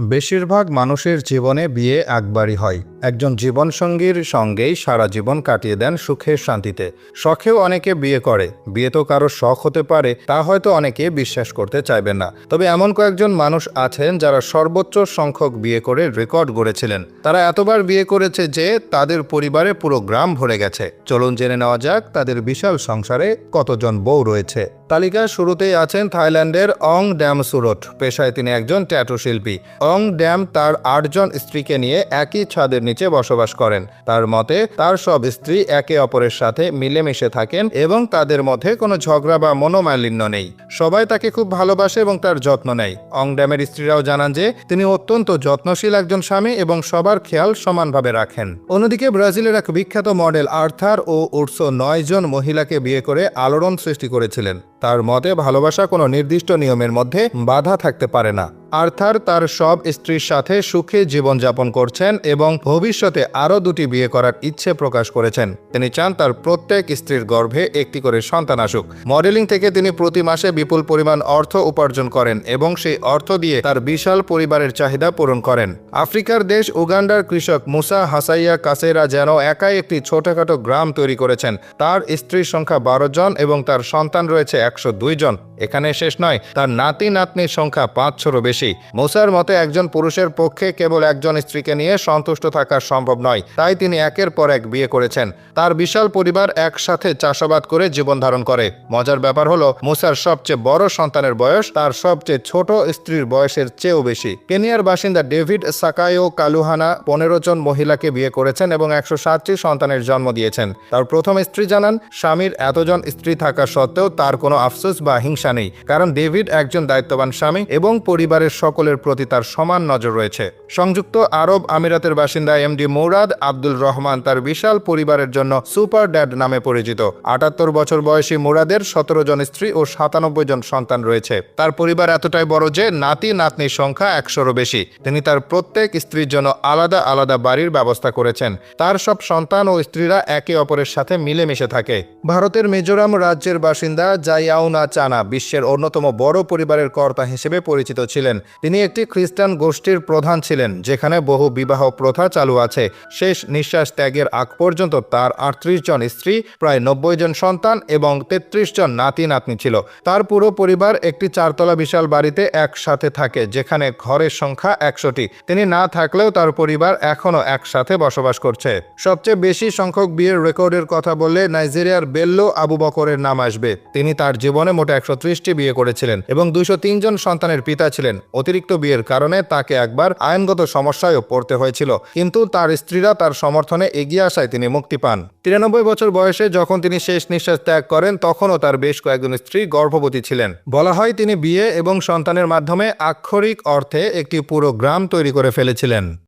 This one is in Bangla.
বেশিরভাগ মানুষের জীবনে বিয়ে একবারই হয়। একজন জীবনসঙ্গীর সঙ্গেই সারা জীবন কাটিয়ে দেন সুখের শান্তিতে। শখেও অনেকে বিয়ে করে। বিয়ে তো কারও শখ হতে পারে, তা হয়তো অনেকে বিশ্বাস করতে চাইবেন না। তবে এমন কয়েকজন মানুষ আছেন যারা সর্বোচ্চ সংখ্যক বিয়ে করে রেকর্ড গড়েছিলেন। তারা এতবার বিয়ে করেছে যে তাদের পরিবারে পুরো গ্রাম ভরে গেছে। চলুন জেনে নেওয়া যাক তাদের বিশাল সংসারে কতজন বউ রয়েছে। তালিকার শুরুতেই আছেন থাইল্যান্ডের অং ড্যাম সুরট পেশায় তিনি একজন ট্যাটু শিল্পী। অং ড্যাম তার আটজন স্ত্রীকে নিয়ে একই ছাদের নিচে বসবাস করেন। তার মতে, তার সব স্ত্রী একে অপরের সাথে মিলেমিশে থাকেন এবং তাদের মধ্যে কোনো ঝগড়া বা মনোমালিন্য নেই। সবাই তাকে খুব ভালোবাসে এবং তার যত্ন নেয়। অং ড্যামের স্ত্রীরাও জানান যে, তিনি অত্যন্ত যত্নশীল একজন স্বামী এবং সবার খেয়াল সমানভাবে রাখেন। অন্যদিকে ব্রাজিলের এক বিখ্যাত মডেল আর্থার ও উৎসো নয়জন মহিলাকে বিয়ে করে আলোড়ন সৃষ্টি করেছিলেন। তার মতে ভালোবাসা কোনো নির্দিষ্ট নিয়মের মধ্যে বাধা থাকতে পারে না। আর্থার তার সব স্ত্রীর সাথে সুখে জীবনযাপন করছেন এবং ভবিষ্যতে আরও দুটি বিয়ে করার ইচ্ছে প্রকাশ করেছেন। তিনি চান তার প্রত্যেক স্ত্রীর গর্ভে একটি করে সন্তান আসুক। মডেলিং থেকে তিনি প্রতি মাসে বিপুল পরিমাণ অর্থ উপার্জন করেন এবং সেই অর্থ দিয়ে তার বিশাল পরিবারের চাহিদা পূরণ করেন। আফ্রিকার দেশ উগান্ডার কৃষক মুসা হাসাইয়া কাসেরা যেন একাই একটি ছোটখাটো গ্রাম তৈরি করেছেন। তার স্ত্রীর সংখ্যা বারো জন এবং তার সন্তান রয়েছে একশো দুই জন। এখানে শেষ নয়। তার নাতি নাতনির সংখ্যা পাঁচশোরও বেশি। মোসার মতে, একজন পুরুষের পক্ষে কেবল একজন স্ত্রীকে নিয়ে সন্তুষ্ট থাকা সম্ভব নয়। তাই তিনি একের পর এক বিয়ে করেছেন। তার বিশাল পরিবার একসাথে চাষাবাদ করে জীবন ধারণ করে। মজার ব্যাপার হলো, মুসার সবচেয়ে বড় সন্তানের বয়স তার সবচেয়ে ছোট স্ত্রীর বয়সের চেয়েও বেশি। কেনিয়ার বাসিন্দা ডেভিড সাকায়ো কালুহানা পনেরো জন মহিলাকে বিয়ে করেছেন এবং একশো সাতটি সন্তানের জন্ম দিয়েছেন। তার প্রথম স্ত্রী জানান, স্বামীর এতজন স্ত্রী থাকা সত্ত্বেও তার কোনো আফসোস বা হিংসা নেই, কারণ ডেভিড একজন দায়িত্ববান স্বামী এবং পরিবারের সকলের প্রতি তার সমান নজর রয়েছে। সংযুক্ত আরব আমিরাতের বাসিন্দা এমডি মৌরাদ আব্দুল রহমান তার বিশাল পরিবারের জন্য সুপার ড্যাড নামে পরিচিত। আটাত্তর বছর বয়সী মুরাদের সতেরো জন স্ত্রী ও সাতানব্বই জন সন্তান রয়েছে। তার পরিবার এতটাই বড় যে নাতি নাতনির সংখ্যা একশোরও বেশি। তিনি তার প্রত্যেক স্ত্রীর জন্য আলাদা আলাদা বাড়ির ব্যবস্থা করেছেন। তার সব সন্তান ও স্ত্রীরা একে অপরের সাথে মিলেমিশে থাকে। ভারতের মিজোরাম রাজ্যের বাসিন্দা জাইয়াউনা চানা বিশ্বের অন্যতম বড় পরিবারের কর্তা হিসেবে পরিচিত ছিলেন। তিনি একটি খ্রিস্টান গোষ্ঠীর প্রধান ছিলেন, যেখানে বহু বিবাহ প্রথা চালু আছে। শেষ নিঃশ্বাস ত্যাগের আগ পর্যন্ত তার আটত্রিশ জন স্ত্রী, প্রায় নব্বই জন সন্তান এবং তেত্রিশ জন নাতি নাতনি ছিল। তার পুরো পরিবার একটি চারতলা বিশাল বাড়িতে একসাথে থাকে, যেখানে ঘরের সংখ্যা একশোটি। তিনি না থাকলেও তার পরিবার এখনও একসাথে বসবাস করছে। সবচেয়ে বেশি সংখ্যক বিয়ের রেকর্ডের কথা বললে নাইজেরিয়ার বেল্লো আবু বকরের নাম আসবে। তিনি তার জীবনে মোট একশো ত্রিশটি বিয়ে করেছিলেন এবং দুইশো জন সন্তানের পিতা ছিলেন। অতিরিক্ত বিয়ের কারণে তাকে একবার আইনগত সমস্যায়ও পড়তে হয়েছিল, কিন্তু তার স্ত্রীরা তার সমর্থনে এগিয়ে আসায় তিনি মুক্তি পান। তিরানব্বই বছর বয়সে যখন তিনি শেষ নিঃশ্বাস ত্যাগ করেন, তখনও তার বেশ কয়েকজন স্ত্রী গর্ভবতী ছিলেন। বলা হয় তিনি বিয়ে এবং সন্তানের মাধ্যমে আক্ষরিক অর্থে একটি পুরো গ্রাম তৈরি করে ফেলেছিলেন।